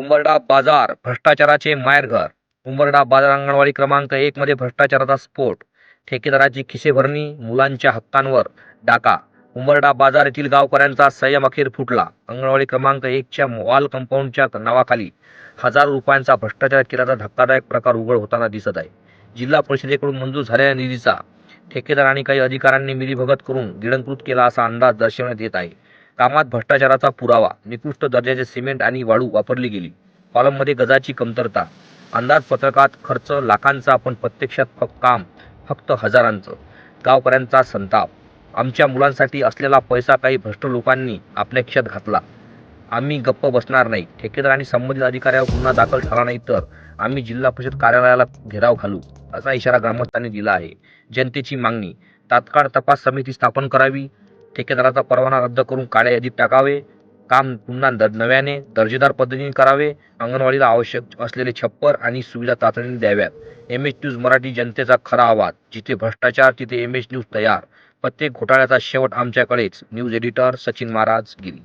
उंबरडा बाजार भ्रष्टाचाराचे मायरघर उंबरडा बाजार अंगणवाडी क्रमांक एक मध्ये भ्रष्टाचाराचा स्फोट. ठेकेदाराची खिसेभरणी मुलांच्या हक्कांवर डाका. उंबरडा बाजार येथील गावकऱ्यांचा संयम अखेर फुटला. अंगणवाडी क्रमांक एकच्या वॉल कंपाऊंडच्या नावाखाली हजारो रुपयांचा भ्रष्टाचार केल्याचा धक्कादायक प्रकार उघड होताना दिसत आहे. जिल्हा परिषदेकडून मंजूर झालेल्या निधीचा ठेकेदार आणि काही अधिकाऱ्यांनी मिलीभगत करून गिळंकृत केला असा अंदाज दर्शवण्यात येत आहे. कामात भ्रष्टाचाराचा पुरावा निकृष्ट दर्जाचे सिमेंट आणि वाळू वापरली गेली. कॉलममध्ये गजाची कमतरता अंदाजपत्रकात खर्च लाखांचा पण प्रत्यक्षात फक्त काम फक्त हजारांचं. गावकऱ्यांचा संताप आमच्या मुलांसाठी असलेला पैसा काही भ्रष्ट लोकांनी आपल्या खिशात घातला. आम्ही गप्प बसणार नाही. ठेकेदार आणि संबंधित अधिकाऱ्यावर गुन्हा दाखल झाला नाही तर आम्ही जिल्हा परिषद कार्यालयाला घेराव घालू असा इशारा ग्रामस्थांनी दिला आहे. जनतेची मागणी तात्काळ तपास समिती स्थापन करावी ठेकेदाराचा परवाना रद्द करून काळ्या यादीत टाकावे. काम पुन्हा द नव्याने दर्जेदार पद्धतीने करावे. अंगणवाडीला आवश्यक असलेले छप्पर आणि सुविधा तातडीने द्याव्यात. एम एच न्यूज मराठी जनतेचा खरा आवाज. जिथे भ्रष्टाचार तिथे एम एच न्यूज तयार. प्रत्येक घोटाळ्याचा शेवट आमच्याकडेच. News editor Sachin Maharaj Giri.